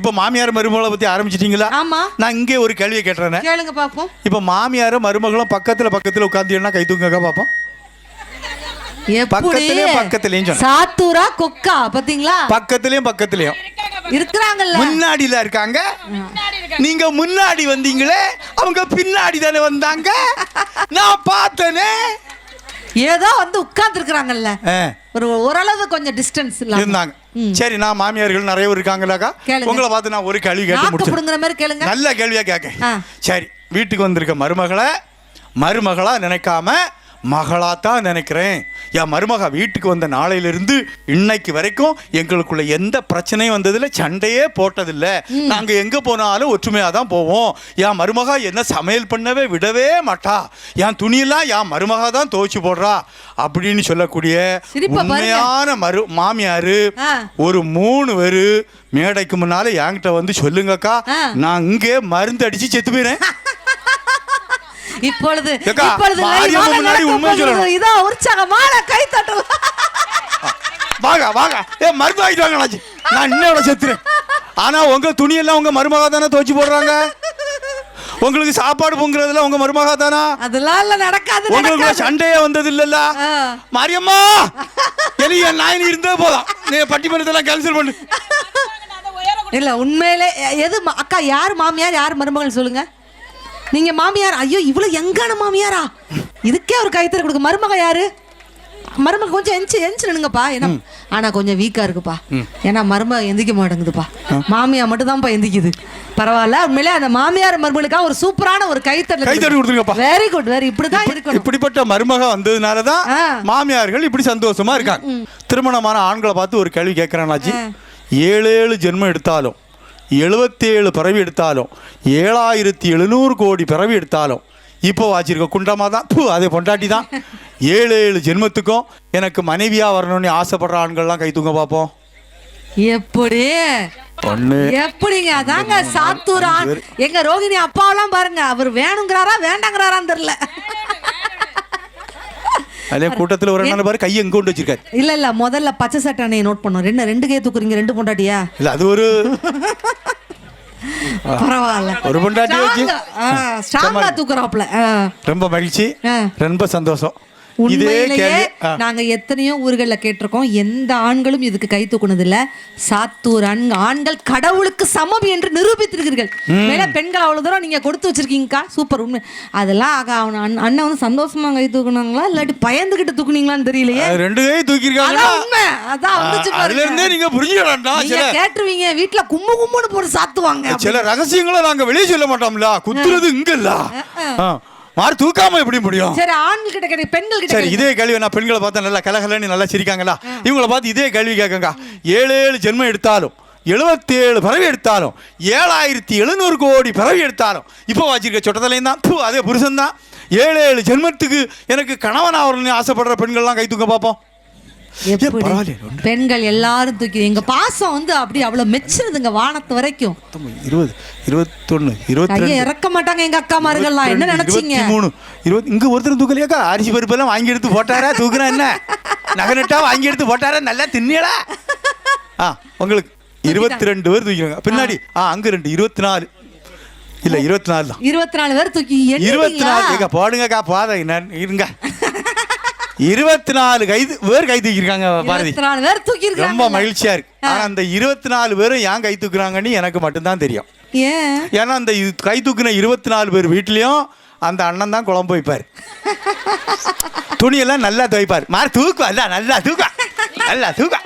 இப்போ மாமியார் மருமகளை பத்தி ஆரம்பிச்சிட்டீங்களா? ஆமா. நான் இங்கே ஒரு கேள்வியை கேட்டுறேன். கேளுங்க பாப்போம். இப்போ மாமியாரும் மருமகளும் பக்கத்துல பக்கத்துல உட்காந்துன்னா கை தூக்குங்க பாப்போம். பக்கத்திலேயும் சொன்னேன். சாத்தூரா கொக்கா பாத்தீங்களா? பக்கத்துலயும் பக்கத்துலயும். இருக்கிறாங்கல்ல. முன்னாடில இருக்காங்க. நீங்க முன்னாடி வந்தீங்களே அவங்க பின்னாடி தானே வந்தாங்க. நான் பார்த்தனே. ஏதோ வந்து உட்கார்ந்து இருக்கிறாங்கல்ல ஒரு ஓரளவு கொஞ்சம் டிஸ்டன்ஸ் இருந்தாங்க. சரி நான் மாமியார்கள் நிறைய பேர் இருக்காங்களாக்கா. உங்களை பார்த்து நான் ஒரு கேள்வி கேட்டு புடுங்குற மாதிரி கேளுங்க. நல்ல கேள்வியா கேட்க. ஆ. சரி வீட்டுக்கு வந்திருக்க மருமகளை மருமகளா நினைக்காம மகளா தான் நினைக்கிறேன். என் மருமக வீட்டுக்கு வந்த நாளையிலிருந்து இன்னைக்கு வரைக்கும் எங்களுக்குள்ள எந்த பிரச்சனையும் வந்ததில்ல சண்டையே போட்டதில்ல. நாங்க எங்க போனாலும் ஒற்றுமையா தான் போவோம். என் மருமகா என்ன சமையல் பண்ணவே விடவே மாட்டா. என் துணியெல்லாம் என் மருமகா தான் துவைச்சு போடுறா. அப்படின்னு சொல்லக்கூடிய. உண்மையான மரு மாமியாரு. ஒரு மூணு பேரு மேடைக்கு முன்னால என்கிட்ட வந்து சொல்லுங்கக்கா. நான் இங்கே மருந்து அடிச்சு செத்து போயிறேன் இப்பொழுது ஏக்கா, இப்பொழுது மாரியம்மன் live ஆக முன்னாடி நடக்க உண்மையை போகுது. சொல்லணும். இதோ உற்சாகமான கை தட்டு வாங்க வாங்க. ஏ மருந்து வாங்கிட்டு வாங்க. நான் இன்னும் செத்துறேன். ஆனா உங்க துணியெல்லாம் உங்க மருமகா தானே துவைச்சு போடுறாங்க? உங்களுக்கு சாப்பாடு பொங்குறதுல உங்க மருமகா தானா? அதெல்லாம் இல்ல நடக்காது உங்களுக்கு. சண்டையே வந்தது இல்லல்ல. மாரியம்மா! எலிய நாயின் இருந்தே போதும். நீ பட்டிமன்றத்தெல்லாம் கேன்சல் பண்ணு. இல்ல உண்மையிலே எது ம- அக்கா யார் மாமியார் யார் மருமகள் சொல்லுங்க? நீங்க மாமியார் ஐயோ இவ்வளவு எங்கான மாமியாரா? இதுக்கே ஒரு கைத்தறி கொடுக்க. மருமக யாரு? மருமக கொஞ்சம் எஞ்சி எஞ்சி நின்னுங்கப்பா ஏன்னா ஆனா கொஞ்சம் வீக்கா இருக்குப்பா. ஏன்னா மருமக எந்திக்க மாட்டேங்குதுப்பா. மாமியா மட்டும் தான்ப்பா எந்திக்குது. பரவாயில்ல உண்மையிலே அந்த மாமியார் மருமகளுக்காக ஒரு சூப்பரான ஒரு கைத்தறி கைத்தறி கொடுத்துருங்கப்பா. வெரி குட் வெரி இப்படிதான் இருக்கணும். இப்படிப்பட்ட மருமக வந்ததுனால தான். மாமியார்கள் இப்படி சந்தோஷமா இருக்காங்க. திருமணமான ஆண்களை பார்த்து ஒரு கேள்வி கேட்கிறேன்னாச்சு ஏழு ஏழு ஜென்மம் எடுத்தாலும் எழுபத்தேழு பிறவி எடுத்தாலும் ஏழாயிரத்தி எழுநூறு கோடி பிறவி எடுத்தாலும் இப்போ வாச்சிருக்க குண்டமா தான். பூ அதே பொண்டாட்டி தான். ஏழு ஏழு ஜென்மத்துக்கும் எனக்கு மனைவியா வரணும்னு ஆசைப்படுற ஆண்கள்லாம் கை தூங்க பார்ப்போம். எப்படி? எப்படிங்க? அதாங்க சாத்தூர் எங்க ரோகிணி அப்பாவெல்லாம் பாருங்க. அவர் வேணுங்கிறாரா வேண்டாங்கிறாரான்னு தெரியல. அதே கூட்டத்தில் ஒரு என்ன பாரு கையை எங்க கொண்டு வச்சிருக்காரு. இல்ல இல்ல முதல்ல பச்சை சட்டை நோட் பண்ணோம். ரெண்டு ரெண்டு கே தூக்குறீங்க ரெண்டு பொண்டாட்டியா? இல்லை அது ஒரு பரவாயில்ல. ஒரு பொண்டாட்டி வச்சு? ஸ்ட்ராங்கா தூக்குறாப்ல. ரொம்ப மகிழ்ச்சி. ரொம்ப சந்தோஷம். உண்மையிலேயே. நாங்க எத்தனையோ ஊர்கள்ல கேட்டிருக்கோம். எந்த ஆண்களும் இதுக்கு கை தூக்குனது இல்ல சாத்தூர் ஆண் ஆண்கள் கடவுளுக்கு சமம் என்று நிரூபித்திருக்கிறீர்கள். மேல பெண்கள் அவ்வளவு தூரம் நீங்க கொடுத்து வச்சிருக்கீங்கக்கா? சூப்பர் உண்மை. அதெல்லாம் ஆக அவன் அண்ணன் வந்து சந்தோஷமா கை தூக்குனாங்களா? இல்லாட்டி பயந்துகிட்டு தூக்குனீங்களான்னு தெரியலையே. ரெண்டு கை தூக்கியிருக்காங்க அதான் உண்மை. அதான் வந்துச்சு பாருங்க. நீங்க புரிஞ்சுக்கலாம்டா. நீங்க கேட்டுருவீங்க. வீட்ல கும்மு கும்முன்னு போட்டு சாத்துவாங்க. சில ரகசியங்களை நாங்க வெளியே சொல்ல மாட்டோம்ல. குத்துறது இங்க இல்ல. மாறு தூக்காம எப்படி முடியும்? சரி ஆண்கள் கிட்ட கேட்டு பெண்கள் கிட்ட சரி. இதே கேள்வி நான் பெண்களை பார்த்தா நல்லா கலகலன்னு நல்லா சிரிக்காங்களா இவங்கள பார்த்து இதே கேள்வி கேட்கங்க. ஏழு ஏழு ஜென்மம் எடுத்தாலும் எழுபத்தி ஏழு பிறவி எடுத்தாலும் ஏழாயிரத்தி எழுநூறு கோடி பிறவி எடுத்தாலும் இப்போ வச்சிருக்க சொட்டத்தலையும் தான் அதே புருஷன் தான். ஏழு ஏழு ஜென்மத்துக்கு எனக்கு கணவன் ஆகணும்னு ஆசைப்படுற பெண்கள்லாம் கை தூக்க பார்ப்போம். எப்படி. பெண்கள் எல்லாரும் தூக்கி எங்க பாசம் வந்து அப்படி அவ்வளவு மெச்சுதுங்க வானத்து வரைக்கும். இருபது இருபத்தொன்னு இருபத்தி இறக்க மாட்டாங்க எங்க அக்கா மார்கள்லாம். என்ன நினைச்சீங்க? மூணு இருபத்தி இங்க ஒருத்தர் தூக்கலையாக்கா? அரிசி பருப்பு எல்லாம் வாங்கி எடுத்து போட்டாரா? தூக்குறா என்ன? நகனட்டா வாங்கி எடுத்து போட்டாரா? நல்லா தின்னியடா. ஆ உங்களுக்கு இருபத்தி ரெண்டு பேர் தூக்கிடுங்க பின்னாடி ஆ அங்க ரெண்டு இருபத்தி நாலு இல்ல இருபத்தி நாலு தான் இருபத்தி நாலு பேர் தூக்கி இருபத்தி நாலு போடுங்கக்கா போத இருங்க. இருபத்தி நாலு கைது பேர் கை தூக்கியிருக்காங்க பாரதி நாலு பேர் ரொம்ப மகிழ்ச்சியா இருக்கு. ஆனா அந்த இருபத்தி நாலு பேரும் ஏன் கை தூக்குறாங்கன்னு எனக்கு மட்டும்தான் தெரியும். ஏன்? ஏன்னா அந்த கை தூக்குன இருபத்தி நாலு பேர் வீட்லயும் அந்த அண்ணன் தான் குழம்பு வைப்பார். துணியெல்லாம் நல்லா துவைப்பார். மாறு தூக்கு அல்ல நல்லா தூக்க நல்லா தூக்க